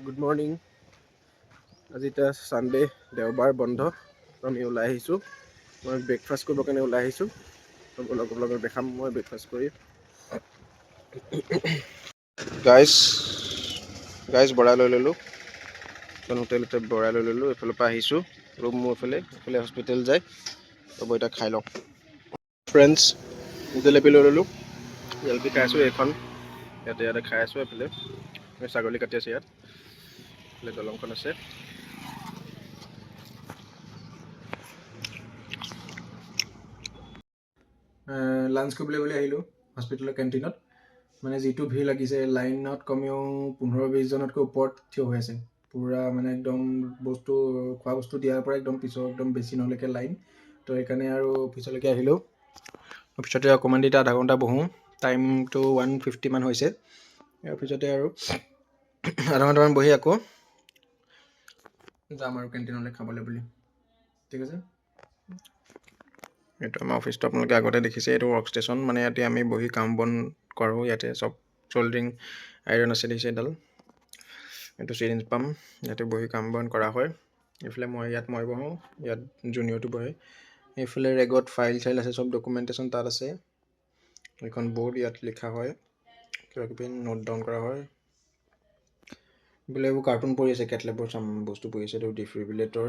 Good morning আজি এতিয়া Sunday দেওবাৰ বন্ধ আমি ওলাই আহিছোঁ। মই ব্ৰেকফাষ্ট কৰিবৰ কাৰণে ওলাই আহিছোঁ। লগৰ লগত দেখাম মই ব্ৰেকফাষ্ট কৰি। গাইজ গাইজ বৰাই লৈ ল'লোঁ। হোটেলতে বৰাই লৈ ল'লোঁ এইফালৰ পৰা আহিছোঁ। ৰুম মোৰ এইফালে এইফালে হস্পিটেল যায়। হ'ব এতিয়া খাই লওঁ। ফ্ৰেণ্ডছ জেলেপি লৈ ল'লোঁ। জেলেপি খাই আছোঁ এইখন। ইয়াতে ইয়াতে খাই আছোঁ এইফালে। এই ছাগলী কাটি আছে ইয়াত। এইফালে দলংখন আছে লাঞ্চ কৰিবলৈ বুলি আহিলোঁ হস্পিটেলৰ কেণ্টিনত মানে যিটো ভিৰ লাগিছে লাইনত কমেও পোন্ধৰ বিছজনতকৈ ওপৰত থিয় হৈ আছে। পূৰা মানে একদম বস্তু, খোৱা বস্তু দিয়াৰ পৰা একদম পিছৰ, একদম বেছি নহ'লেকে লাইন তো সেইকাৰণে আৰু অফিচলৈকে আহিলোঁ। অফিচতে অকণমান দেৰি আধা ঘণ্টা বহোঁ। টাইমটো ওৱান ফিফটিমান হৈছে। ইয়াৰ পিছতে আৰু আধা ঘণ্টামান বহি আকৌ। যাম আৰু কেণ্টিনলৈ খাবলৈ বুলি। ঠিক আছে? এইটো আমাৰ অফিচটো আপোনালোকে আগতে দেখিছে এইটো ৱৰ্ক ষ্টেচন মানে ইয়াতে আমি বহি কাম বন কৰোঁ ইয়াতে চব চল্ড্ৰিং আইৰণ আছে দেখিছে এডাল এইটো চিৰিঞ্জ পাম ইয়াতে বহি কাম বন কৰা হয়। এইফালে মই ইয়াত মই বহোঁ ইয়াত জুনিয়ৰটো বহে। এইফালে ৰেগত ফাইল চাইল আছে চব ডকুমেণ্টেশ্যন তাত আছে। এইখন বৰ্ড ইয়াত লিখা হয়। কিবা কিবি নোট ডাউন কৰা হয়। এইফালে এইবোৰ কাৰ্টুন পৰি আছে কেটলেবৰ চাম বস্তু পৰি আছে এইটো ডিফ্ৰিবিলেটৰ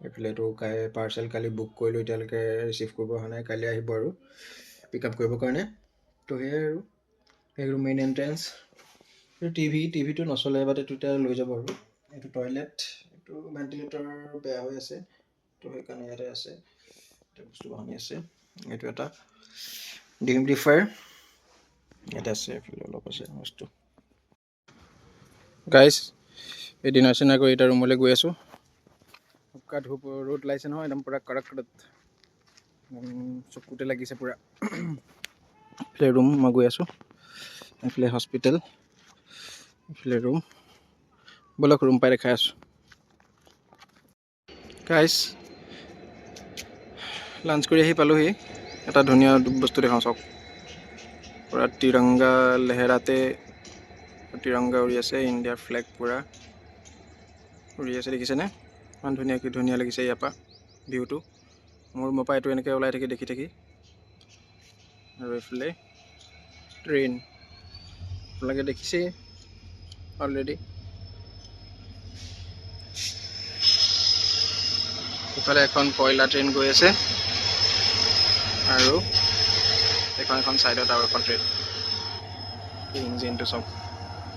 এইফালে এইটো কাই পাৰ্চেল কালি বুক কৰিলোঁ এতিয়ালৈকে ৰিচিভ কৰিব অহা নাই কালি আহিব আৰু পিক আপ কৰিবৰ কাৰণে। তো সেয়াই আৰু এইটো মেইন এণ্ট্ৰেঞ্চ এইটো টিভি টিভিটো নচলে বাট এইটো এতিয়া লৈ যাব আৰু। এইটো টয়লেট এইটো ভেণ্টিলেটৰ বেয়া হৈ আছে তো সেইকাৰণে ইয়াতে আছে বস্তু বাহানি আছে এইটো এটা ডিমিডিফায়াৰ ইয়াতে আছে এইফালে অলপ আছে বস্তু। গাইজ এই ডিনাৰ চিনাৰ কৰি এতিয়া ৰুমলৈ গৈ আছোঁ। শুকা ধূপ ৰ'দ ওলাইছে নহয় একদম পূৰা ৰ'দ উম, চকুতে লাগিছে পূৰা। এইফালে ৰুম মই গৈ আছোঁ। এইফালে হস্পিটেল এইফালে ৰুম ব'লক ৰুম পাই দেখাই আছোঁ। গাইজ লাঞ্চ কৰি আহি পালোহি। এটা ধুনীয়া বস্তু দেখাওঁ চাওক। পূৰা তিৰংগা লেহেৰাতে তিৰংগা উৰি আছে ইণ্ডিয়াৰ ফ্লেগ পূৰা উৰি আছে দেখিছেনে? ইমান ধুনীয়া কি ধুনীয়া লাগিছে ইয়াৰ পৰা ভিউটো মোৰ ৰুমৰ পৰা এইটো এনেকৈ ওলাই থাকি দেখি থাকি। আৰু এইফালে ট্ৰেইন আপোনালোকে দেখিছেই অলৰেডি ইফালে এখন কয়লা ট্ৰেইন গৈ আছে। আৰু এখন এখন ছাইডত আৰু এখন ট্ৰেইন ইঞ্জিনটো চব।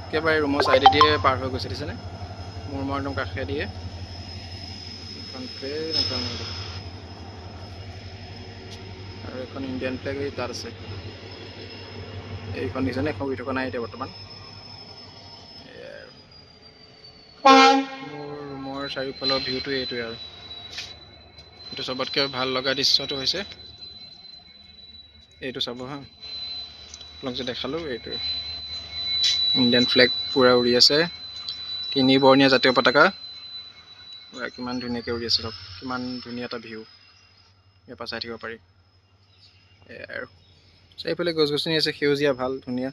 একেবাৰে ৰুমৰ ছাইডেদিয়ে পাৰ হৈ গৈছে দিছেনে মোৰ ৰুমৰ একদম ট্ৰেইন এখন আৰু এখন ইণ্ডিয়ান ফ্লেগ তাত আছে। এইখন দিছেনে এখন উৰি থকা নাই এতিয়া বৰ্তমান। মোৰ ৰুমৰ চাৰিওফালৰ ভিউটো এইটোৱে আৰু। এইটো চবতকৈ ভাল লগা দৃশ্যটো হৈছে। এইটো চাব হা। আপোনাক যে দেখালোঁ এইটোৱে। ইণ্ডিয়ান ফ্লেগ পূৰা উৰি আছে। তিনি বৰ্ণীয়া জাতীয় পতাকা। পূৰা কিমান ধুনীয়াকৈ উৰি আছে চাওক কিমান ধুনীয়া এটা ভিউ। ইয়াৰ পৰা চাই থাকিব পাৰি। এয়াই আৰু চাৰিওফালে গছ গছনি আছে সেউজীয়া ভাল ধুনীয়া।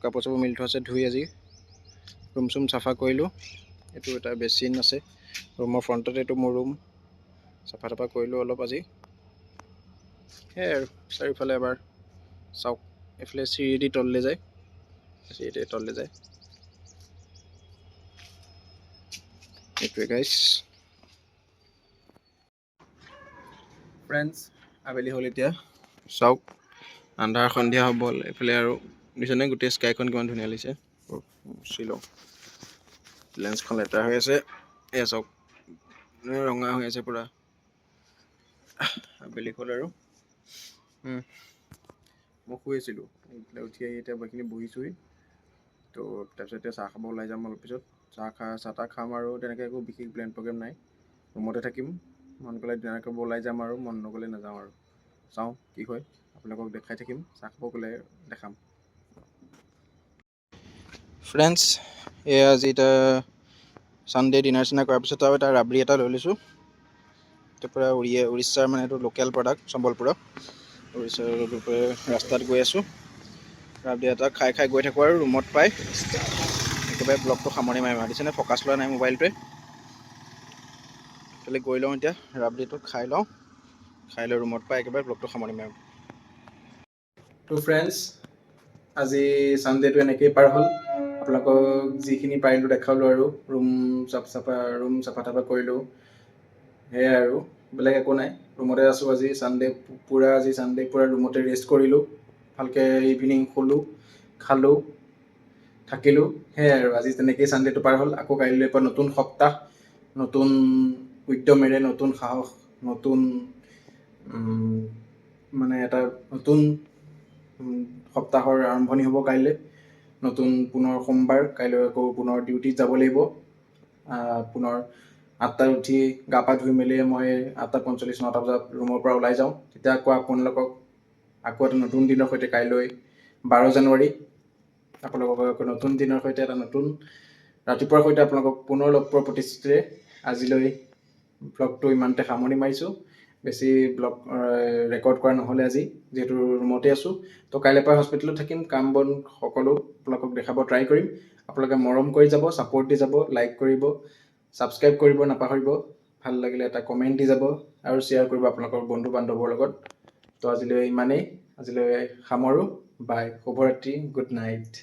কাপোৰ চাপোৰ মেলি থোৱা আছে ধুই আজি। ৰুম চুম চাফা কৰিলোঁ। এইটো এটা বেচিন আছে। ৰুমৰ ফ্ৰণ্টতে এইটো মোৰ ৰুম। চাফা তাফা কৰিলোঁ অলপ আজি। সেয়াই আৰু চাৰিওফালে এবাৰ চাওক। এইফালে চিৰিদি তললৈ যায়। তললৈ যায়। এইটোৱে ফ্ৰেণ্ডছ আবেলি হ'ল এতিয়া। চাওক আন্ধাৰ সন্ধিয়া হ'ব এইফালে আৰু দেখিছেনে গোটেই স্কাইখন কিমান ধুনীয়া লাগিছে। শ্বিলং লেন্সখন লেতেৰা হৈ আছে। এয়া চাওক ৰঙা হৈ আছে পূৰা। আবেলি হ'ল আৰু। মই শুই আছিলোঁ। উঠি আহি এতিয়া এইখিনি বহিছোঁহি। তো তাৰপিছত এতিয়া চাহ খাব ওলাই যাম অলপ পিছত। চাহ খা চাহ তাহ খাম আৰু তেনেকৈ একো বিশেষ প্লেন প্ৰগ্ৰেম নাই। ৰুমতে থাকিম মন গ'লে ডিনাৰ কৰিব ওলাই যাম আৰু মন নগ'লে নাযাওঁ আৰু। চাওঁ কি হয় আপোনালোকক দেখাই থাকিম চাহ খাব গ'লে দেখাম। ফ্ৰেণ্ডছ এয়া আজি এতিয়া ছানডে' ডিনাৰ চিনাৰ কৰাৰ পিছত আৰু এটা ৰাবৰি এটা লৈ লৈছোঁ। এইটো পূৰা উৰিয়ে উৰিষ্যাৰ মানে এইটো লোকেল প্ৰডাক্ট সম্বলপুৰৰ। উৰিষ্যাৰ ৰাস্তাত গৈ আছোঁ। ৰাবৰি এটা খাই খাই গৈ থাকোঁ আৰু ৰুমত পাই একেবাৰে ব্লগটো সামৰি মাৰিম আৰু দিছেনে, ফ'কাছ লোৱা নাই মোবাইলটোৱে। তালৈ গৈ লওঁ এতিয়া ৰাবডিটো খাই লওঁ। খাই লৈ ৰুমত পাই একেবাৰে ব্লগটো সামৰি মাৰিম তো ফ্ৰেণ্ডছ আজি ছানডে'টো এনেকেই পাৰ হ'ল। আপোনালোকক যিখিনি পাৰিলোঁ দেখালোঁ আৰু, ৰুম চাফ চাফা, ৰুম চাফা তাফা কৰিলোঁ। সেয়াই আৰু, বেলেগ একো নাই। ৰুমতে আছোঁ আজি ছানডে' পূৰা আজি ছানডে' পূৰা ৰুমতে ৰেষ্ট কৰিলোঁ। ভালকৈ ইভিনিং শুলোঁ খালোঁ থাকিলোঁ। সেয়াই আৰু আজি তেনেকেই ছানডে'টো পাৰ হ'ল। আকৌ কাইলৈৰ পৰা নতুন সপ্তাহ নতুন উদ্যমেৰে নতুন সাহস নতুন মানে এটা নতুন সপ্তাহৰ আৰম্ভণি হ'ব কাইলৈ। নতুন পুনৰ সোমবাৰ কাইলৈ আকৌ পুনৰ ডিউটিত যাব লাগিব। পুনৰ আঠটাত উঠি গা পা ধুই মেলি মই আঠটা পঞ্চল্লিছ নটা বজাত ৰুমৰ পৰা ওলাই যাওঁ। তেতিয়া আকৌ আপোনালোকক আকৌ এটা নতুন দিনৰ সৈতে কাইলৈ বাৰ জানুৱাৰী। আপোনালোকক আকৌ নতুন দিনৰ সৈতে এটা নতুন ৰাতিপুৱাৰ সৈতে আপোনালোকক পুনৰ লগ পোৱাৰ প্ৰতিশ্ৰুতিৰে আজিলৈ ব্লগটো ইমানতে সামৰণি মাৰিছোঁ। বেছি ব্লগ ৰেকৰ্ড কৰা নহ'লে আজি যিহেতু ৰুমতে আছোঁ। তো কাইলৈ পৰা হস্পিটেলত থাকিম কাম বন সকলো আপোনালোকক দেখাব ট্ৰাই কৰিম। আপোনালোকে মৰম কৰি যাব ছাপৰ্ট দি যাব লাইক কৰিব ছাবস্ক্ৰাইব কৰিব নাপাহৰিব। ভাল লাগিলে এটা কমেণ্ট দি যাব আৰু শ্বেয়াৰ কৰিব আপোনালোকৰ বন্ধু বান্ধৱৰ লগত। তো আজিলৈ ইমানেই। আজিলৈ সামৰোঁ। বাই শুভৰাত্ৰি গুড নাইট